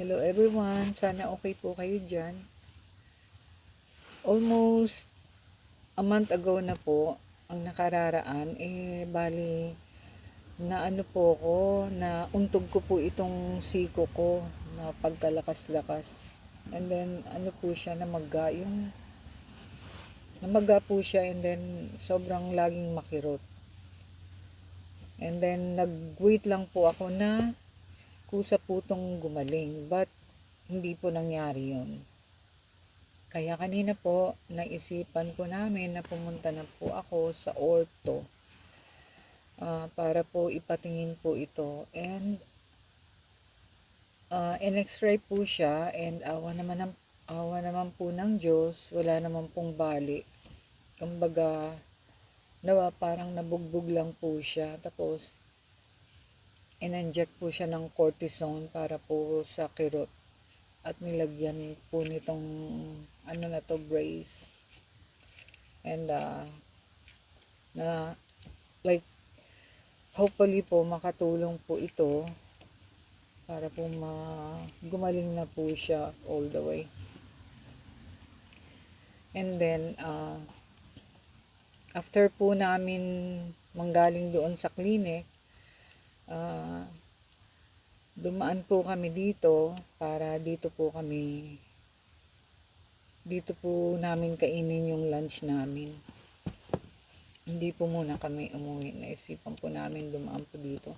Hello everyone, sana okay po kayo dyan. Almost a month ago na po, ang nakararaan, eh bali na ano po ko, na untog ko po itong siko ko na pagkalakas-lakas. And then ano po siya, namaga yung namaga po siya and then sobrang laging makirot. And then nag-wait lang po ako na kusa po tong gumaling. But, hindi po nangyari yun. Kaya kanina po, naisipan ko namin na pumunta na po ako sa orto ah, para po ipatingin po ito. And, uh, in-x-ray po siya and awa naman, awa naman po ng Diyos, wala naman pong bali. Kumbaga, nawa parang nabugbog lang po siya. Tapos, in-inject po siya ng cortisone para po sa kirot. At nilagyan po nitong ano na to brace. And uh, na like hopefully po makatulong po ito para po ma gumaling na po siya all the way. And then uh, after po namin manggaling doon sa clinic ah, dumaan po kami dito para dito po kami dito po namin kainin yung lunch namin. Hindi po muna kami umuwi. Naisipan po namin dumaan po dito.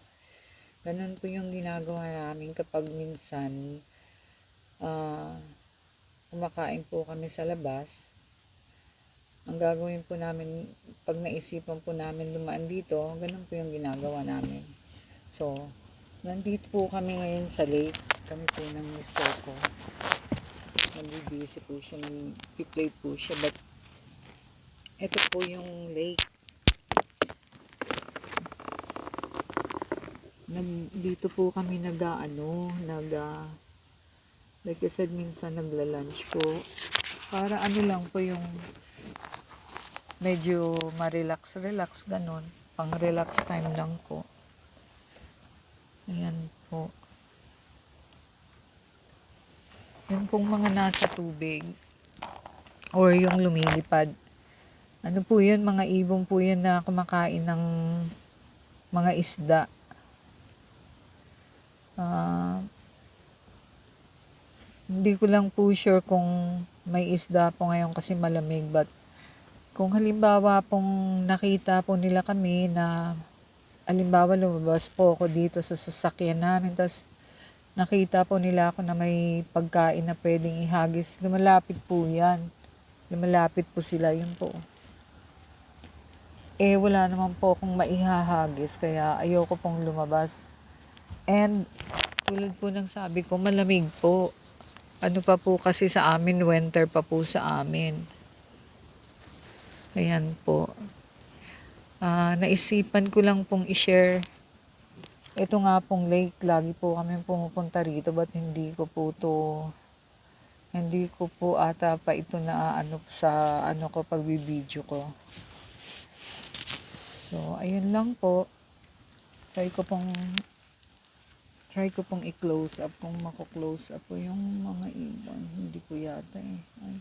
Ganun po yung ginagawa namin kapag minsan ah, kumakain po kami sa labas. Ang gagawin po namin, pag naisipan po namin dumaan dito, ganun po yung ginagawa namin. So, nandito po kami ngayon sa lake. Kami po ng mister ko. Nag-busy po siya, nag-play po siya. But, ito po yung lake. Nag, dito po kami nag ano, nag ah, like I said, minsan nagla-lunch po. Para ano lang po yung medyo ma-relax-relax, ganun. Pang-relax time lang po. Ayan po. Yung pong mga nasa tubig or yung lumilipad. Ano po yun? Mga ibon po yun na kumakain ng mga isda. Ah, hindi ko lang po sure kung may isda po ngayon kasi malamig but kung halimbawa pong nakita po nila kami na halimbawa lumabas po ako dito sa sasakyan namin tapos nakita po nila ako na may pagkain na pwedeng ihagis. Lumalapit po yan. Lumalapit po sila yun po. Eh wala naman po akong maihahagis kaya ayoko pong lumabas. And tulad po ng sabi ko malamig po. Ano pa po kasi sa amin winter pa po sa amin. Ayan po Ah, naisipan ko lang pong i-share. Ito nga pong lake, lagi po kami pumupunta rito, but hindi ko po to, hindi ko po ata pa ito na ano sa ano ko pagbibideo ko. So, ayun lang po. Try ko pong try ko pong i-close up kung mako-close up po yung mga ibon. Hindi ko yata eh. Ay,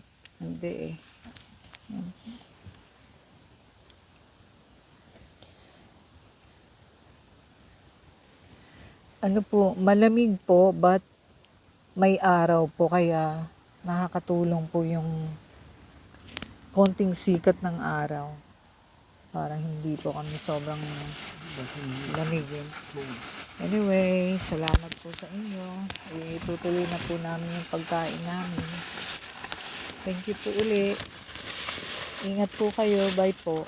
hindi eh. Yan. Ano po, malamig po but may araw po kaya nakakatulong po yung konting sikat ng araw para hindi po kami sobrang lamigin. Anyway, salamat po sa inyo. Itutuloy na po namin yung pagkain namin. Thank you po uli. Ingat po kayo. Bye po.